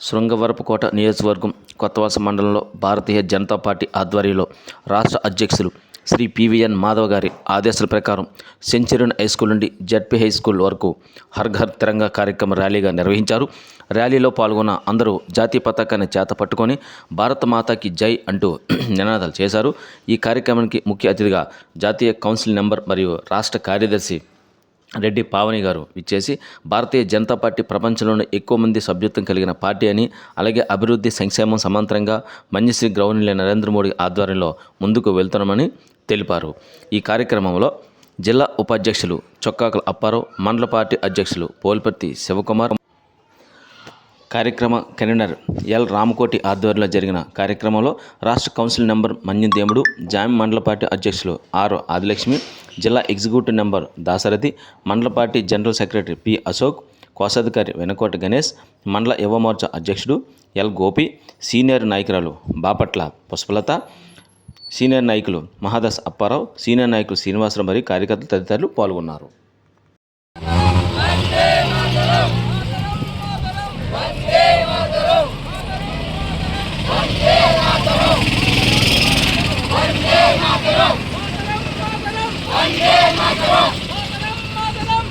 శృంగవరపుకోట నియోజకవర్గం కొత్తవలస మండలంలో భారతీయ జనతా పార్టీ ఆధ్వర్యంలో రాష్ట్ర అధ్యక్షులు శ్రీ పివిఎన్ మాధవ్ గారి ఆదేశాల ప్రకారం సెంచరీన్ హై స్కూల్ నుండి జడ్పీ హై స్కూల్ వరకు హర్ ఘర్ తిరంగా కార్యక్రమం ర్యాలీగా నిర్వహించారు. ర్యాలీలో పాల్గొన్న అందరూ జాతీయ పతాకాన్ని చేత పట్టుకొని భారత మాతాకి జై అంటూ నినాదాలు చేశారు. ఈ కార్యక్రమానికి ముఖ్య అతిథిగా జాతీయ కౌన్సిల్ నెంబర్ మరియు రాష్ట్ర కార్యదర్శి రెడ్డి పావని గారు ఇచ్చేసి భారతీయ జనతా పార్టీ ప్రపంచంలోనే ఎక్కువ మంది సభ్యత్వం కలిగిన పార్టీ అని అలాగే అభివృద్ధి సంక్షేమం సమాంతరంగా మన్యశ్రీ గ్రౌండ్లే నరేంద్ర మోడీ ఆధ్వర్యంలో ముందుకు వెళ్తున్నామని తెలిపారు. ఈ కార్యక్రమంలో జిల్లా ఉపాధ్యక్షులు చొక్కాకుల అప్పారావు మండల పార్టీ అధ్యక్షులు పోల్పర్తి శివకుమార్ కార్యక్రమ కన్వీనర్ ఎల్. రామకోటి ఆధ్వర్యంలో జరిగిన కార్యక్రమంలో రాష్ట్ర కౌన్సిల్ నెంబర్ మన్యుదేముడు జామి మండల పార్టీ అధ్యక్షులు ఆర్. ఆదిలక్ష్మి జిల్లా ఎగ్జిక్యూటివ్ నెంబర్ దాసరథి మండల party general secretary P Ashok కోశాధికారి వెనకోట గణేష్ మండల యువమోర్చ అధ్యక్షుడు ఎల్ గోపి సీనియర్ నాయకురాలు బాపట్ల పుష్పలత సీనియర్ నాయకులు మహాదాస్ అప్పారావు సీనియర్ నాయకులు శ్రీనివాసరావు మరియు కార్యకర్తలు తదితరులు పాల్గొన్నారు.